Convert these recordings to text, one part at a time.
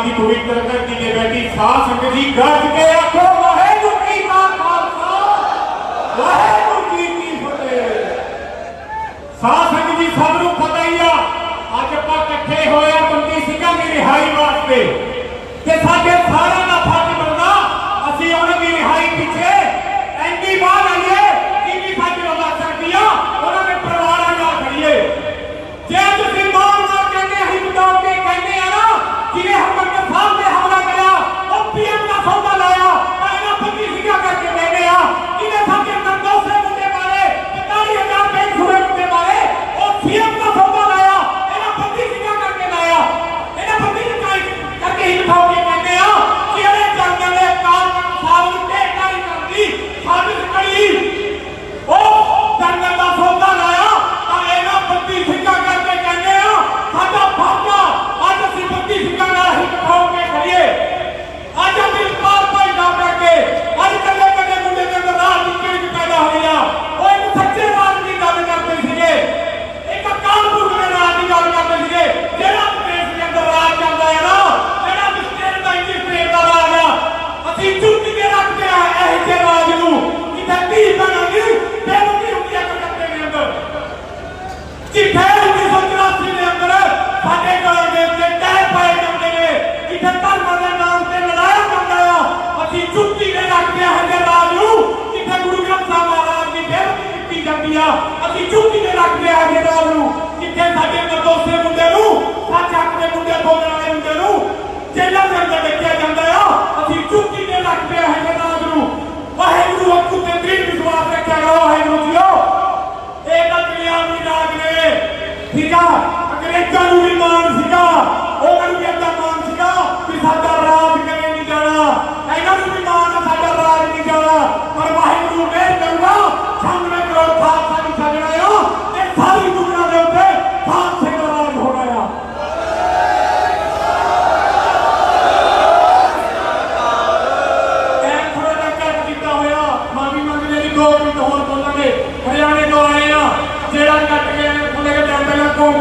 پانی کی پوری کر کی یہ بیٹی خاص سنگت جی گرد کے آنکھوں ہوئے مکی کا خالصہ۔ کی سب نو ہی رہائی واسطے ਅਸੀਂ ਚੁੱਕੀ ਦੇ ਰੱਖਦੇ ਆਗੇ ਨਾਲ ਨੂੰ। ਕਿੱਥੇ ਸਾਡੇ ਪਰਦੋਸੇ ਮੁੰਡੇ ਨੂੰ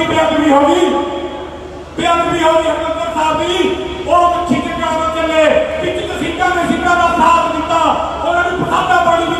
ਦੀ ਬੇਅਦਬੀ ਹੋ ਗਈ। ਬੇਅਦਬੀ ਹੋ ਗਈ ਹਕਮਦਰ ਸਾਹਿਬ ਦੀ। ਉਹ ਮੱਛੀ ਦੇ ਕਾਰਨ ਚੱਲੇ ਵਿੱਚ ਤਸੀਕਾਂ ਨੇ ਸਿੰਘਾਂ ਦਾ ਸਾਥ ਦਿੱਤਾ। ਉਹਨਾਂ ਨੂੰ ਪਸਾਦਾ ਬਣ ਗਈ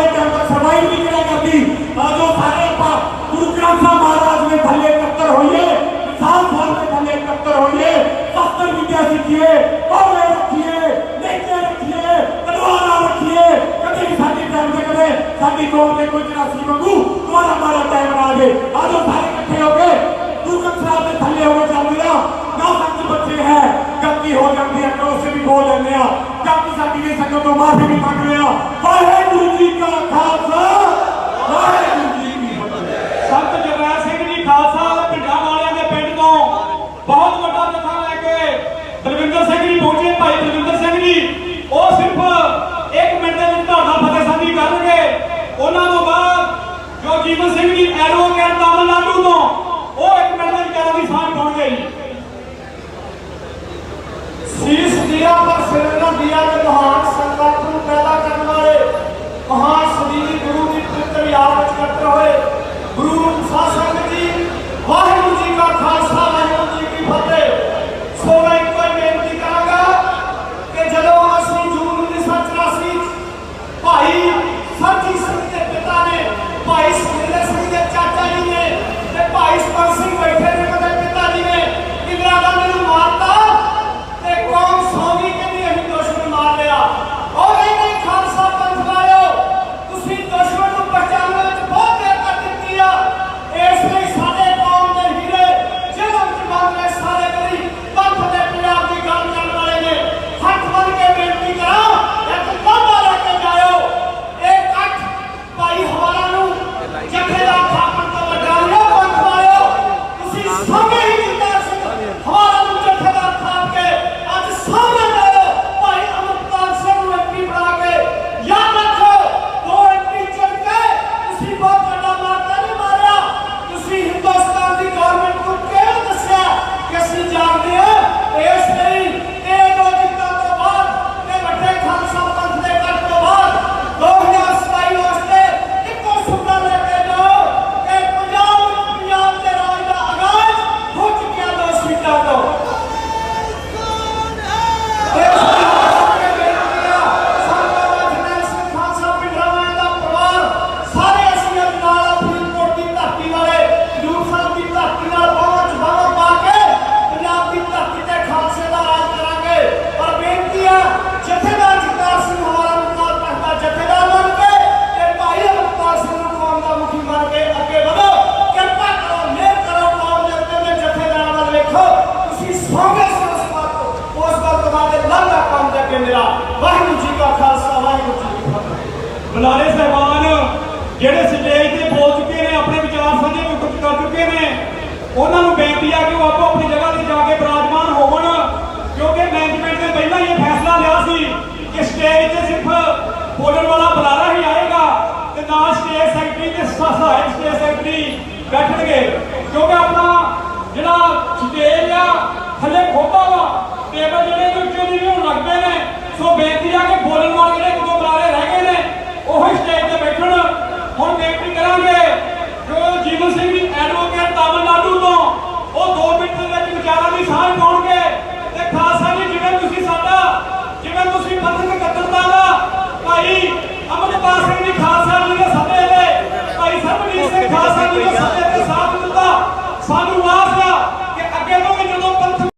سوائی نکلا کبھی۔ بازو سارے پا ترکرام سا مہاراج میں بھلے کتر ہوئیے سام سار میں بھلے کتر ہوئیے سختر بھی کیا سکھئے بولے رکھئے نیکے رکھئے تلوارا رکھئے کبھی ساتھی ٹائم سے کرے ساتھی کو ہوتے کوئی چرا سی مگو تمہارا مارا ٹائم رہا گے بازو سارے کٹھے ہوگے ترکرام سا میں بھلے ہوگے چاہ دیا نو سکتے بچے ہیں۔ ਗਲਤੀ ਹੋ ਜਾਂਦੀ ਹੈ ਕੋਸੇ ਵੀ ਬੋਲ ਲੈਂਦੇ ਆ। ਜੱਟ ਸਾਡੀ ਨੇ ਸੰਗਤ ਤੋਂ ਮਾਫੀ ਵੀ ਮੰਗਦੇ ਆ, ਵਾਹਿਗੁਰੂ ਜੀ ਕਾ ਖਾਲਸਾ, ਵਾਹਿਗੁਰੂ ਜੀ ਕੀ ਫਤਿਹ। ਸੰਤ ਜਗਰਾਜ ਸਿੰਘ ਜੀ ਖਾਲਸਾ ਪਿੰਡਾਂ ਵਾਲਿਆਂ ਦੇ ਪਿੰਡ ਤੋਂ ਬਹੁਤ ਵੱਡਾ ਜਥਾ ਲੈ ਕੇ ਦਰਵਿੰਦਰ ਸਿੰਘ ਜੀ ਪਹੁੰਚੇ। ਭਾਈ ਦਰਵਿੰਦਰ ਸਿੰਘ ਜੀ, ਉਹ ਸਿਰਫ ਇੱਕ ਮਿੰਟ ਦੇ ਵਿੱਚ ਤੁਹਾਡਾ ਫਤਿਹ ਸਾਡੀ ਕਰਨਗੇ। ਉਹਨਾਂ ਤੋਂ ਬਾਅਦ ਜੋ ਜੀਵਨ ਸਿੰਘ ਜੀ ਐਡਵੋਕੇਟ ਤਾਮਿਲਨਾਡੂ ਤੋਂ, ਉਹ 1 ਮਿੰਟ ਦੇ ਵਿੱਚ ਕਰਨ ਦੀ ਸਾਹ ਪਾਉਣਗੇ ਜੀ। ਵੀਰਾਂ ਪਰ ਸਿਰ ਨਦੀਆਂ ਦੇ ਮਹਾਨ ਸੰਗਤ ਨੂੰ ਪੈਦਾ ਬੇਨਤੀ ਆ ਕਿ ਉਹ ਆਪੋ ਆਪਣੀ ਜਗ੍ਹਾ ਤੇ ਜਾ ਕੇ ਬਰਾਜਮਾਨ ਹੋਵਣ, ਕਿਉਂਕਿ ਮੈਨੇਜਮੈਂਟ ਨੇ ਪਹਿਲਾਂ ਹੀ ਇਹ ਫੈਸਲਾ ਲਿਆ ਸੀ ਕਿ ਸਟੇਜ ਤੇ ਸਿਰਫ ਬੋਲਣ ਵਾਲਾ ਬੁਲਾਰਾ ਹੀ ਆਏਗਾ ਤੇ ਨਾਲ ਸਟੇਜ ਸੈਕਟਰੀ ਤੇ ਸਹਾਇਕ ਸਟੇਜ ਸੈਕਟਰੀ ਬੈਠਣਗੇ। ਕਿਉਂਕਿ ਆਪਣਾ ਜਿਹੜਾ ਸਟੇਜ ਆ, ਥੱਲੇ ਖੋਪਾ ਵਾ ਟੇਬਲ ਜਿਹੜੇ ਉੱਚੇ ਦੀ ਵੀ ਹੋਣ ਲੱਗਦੇ ਨੇ। ਸੋ ਬੇਨਤੀ ਆ ਕਿ ਬੋਲਣ